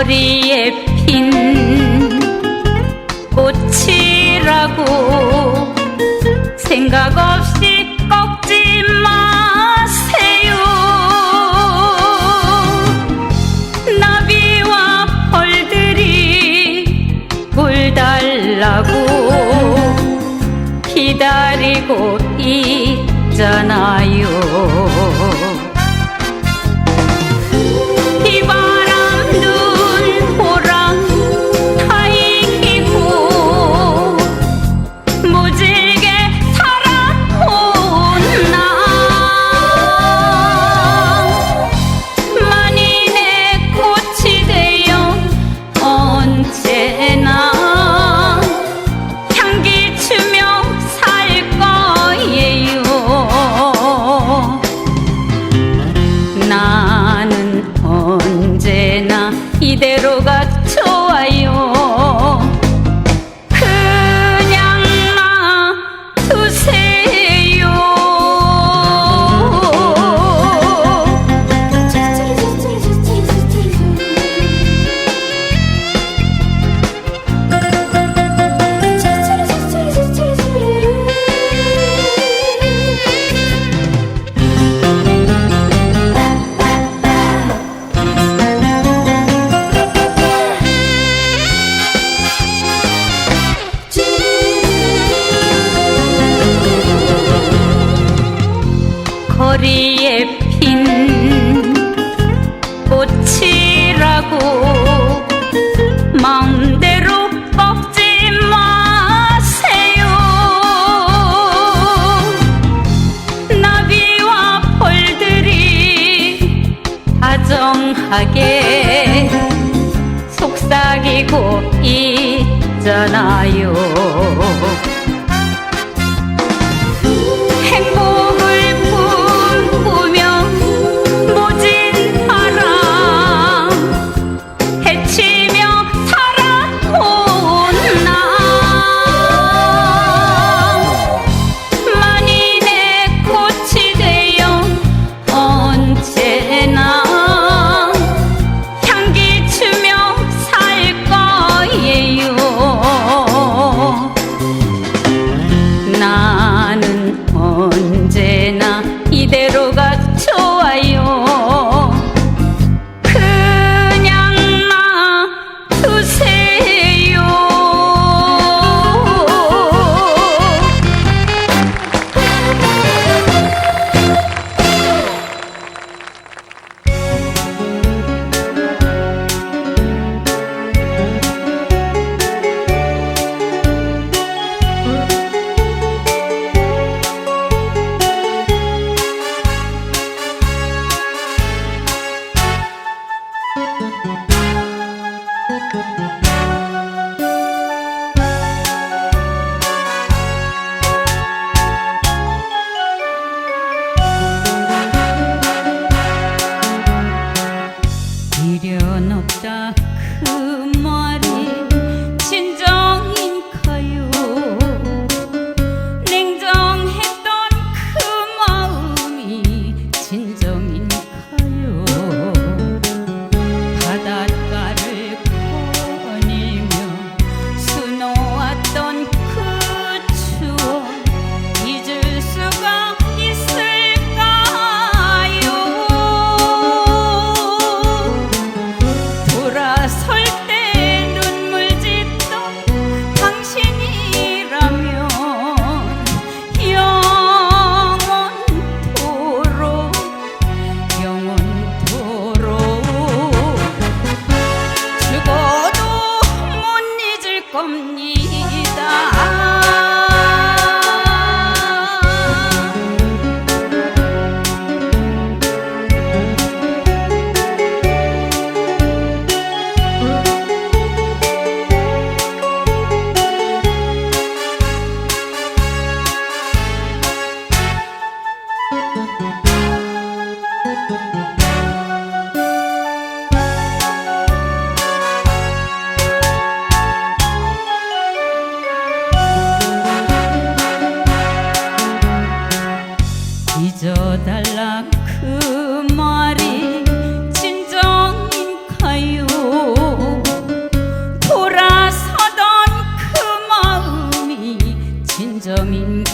머리에 핀 꽃이라고 생각 없이 꺾지 마세요. 나비와 벌들이 물 달라고 기다리고 있잖아요. 하게 속삭이고 있잖아요. Jönnöptä kymmari. 잊어달라. 그 말이 진정인가요? 돌아서던 그 마음이 진정인가